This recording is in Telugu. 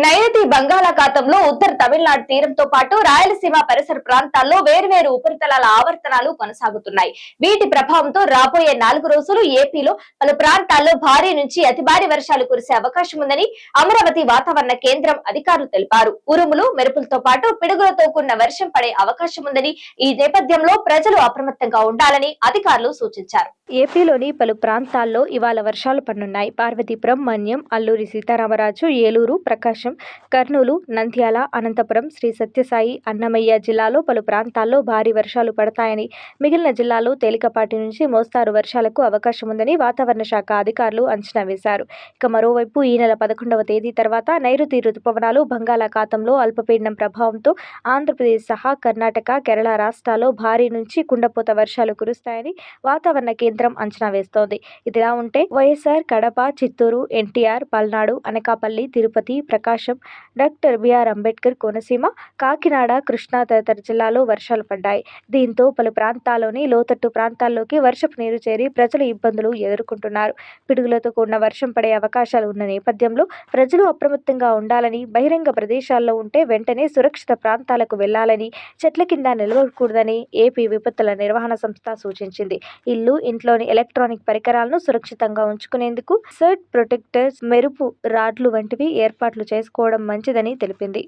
నైరుతి బంగాళాఖాతంలో ఉత్తర తమిళనాడు తీరంతో పాటు రాయలసీమ పరిసర ప్రాంతాల్లో వేర్వేరు ఉపరితలాల ఆవర్తనాలు కొనసాగుతున్నాయి. వీటి ప్రభావంతో రాబోయే నాలుగు రోజులు ఏపీలో పలు ప్రాంతాల్లో భారీ నుంచి అతి భారీ వర్షాలు కురిసే అవకాశం ఉందని అమరావతి వాతావరణ కేంద్రం అధికారులు తెలిపారు. ఉరుములు మెరుపులతో పాటు పిడుగులతో కూడిన వర్షం పడే అవకాశం ఉందని ఈ నేపథ్యంలో ప్రజలు అప్రమత్తంగా ఉండాలని అధికారులు సూచించారు. ఏపీలోని పలు ప్రాంతాల్లో ఇవాళ వర్షాలు పడనున్నాయి పార్వతీపురం మన్యం అల్లూరి సీతారామరాజు ఏలూరు ప్రకాశం కర్నూలు నంద్యాల అనంతపురం శ్రీ సత్యసాయి అన్నమయ్య జిల్లాలో పలు ప్రాంతాల్లో భారీ వర్షాలు పడతాయని మిగిలిన జిల్లాలో తేలికపాటి నుంచి మోస్తారు వర్షాలకు అవకాశం ఉందని వాతావరణ శాఖ అధికారులు అంచనా వేశారు. ఇక మరోవైపు ఈ నెల పదకొండవ తేదీ తర్వాత నైరుతి రుతుపవనాలు బంగాళాఖాతంలో అల్పపీడనం ప్రభావంతో ఆంధ్రప్రదేశ్ సహా కర్ణాటక కేరళ రాష్ట్రాల్లో భారీ నుంచి కుండపోత వర్షాలు కురుస్తాయని వాతావరణ కేంద్రం అంచనా వేస్తోంది. ఇదిలా ఉంటే YSR Kadapa Chittoor NTR Palnadu Anakapalli Tirupati Prakasam doctor BR Ambedkar Konaseema Kakinada Krishna తదితర జిల్లాలో వర్షాలు పడ్డాయి. దీంతో పలు ప్రాంతాల్లోని లోతట్టు ప్రాంతాల్లోకి వర్షపు నీరు చేరి ప్రజలు ఇబ్బందులు ఎదుర్కొంటున్నారు. పిడుగులతో కూడిన వర్షం పడే అవకాశాలు ఉన్న నేపథ్యంలో ప్రజలు అప్రమత్తంగా ఉండాలని బహిరంగ ప్రదేశాల్లో ఉంటే వెంటనే సురక్షిత ప్రాంతాలకు వెళ్ళాలని చెట్ల కింద నిలవకూడదని ఏపీ విపత్తుల నిర్వహణ సంస్థ సూచించింది. ఇల్లు ఇంట్లోని ఎలక్ట్రానిక్ పరికరాలను సురక్షితంగా ఉంచుకునేందుకు సర్ట్ ప్రొటెక్టర్స్ మెరుపు రాడ్లు వంటివి ఏర్పాట్లు చేసుకోవడం మంచిదని తెలిపింది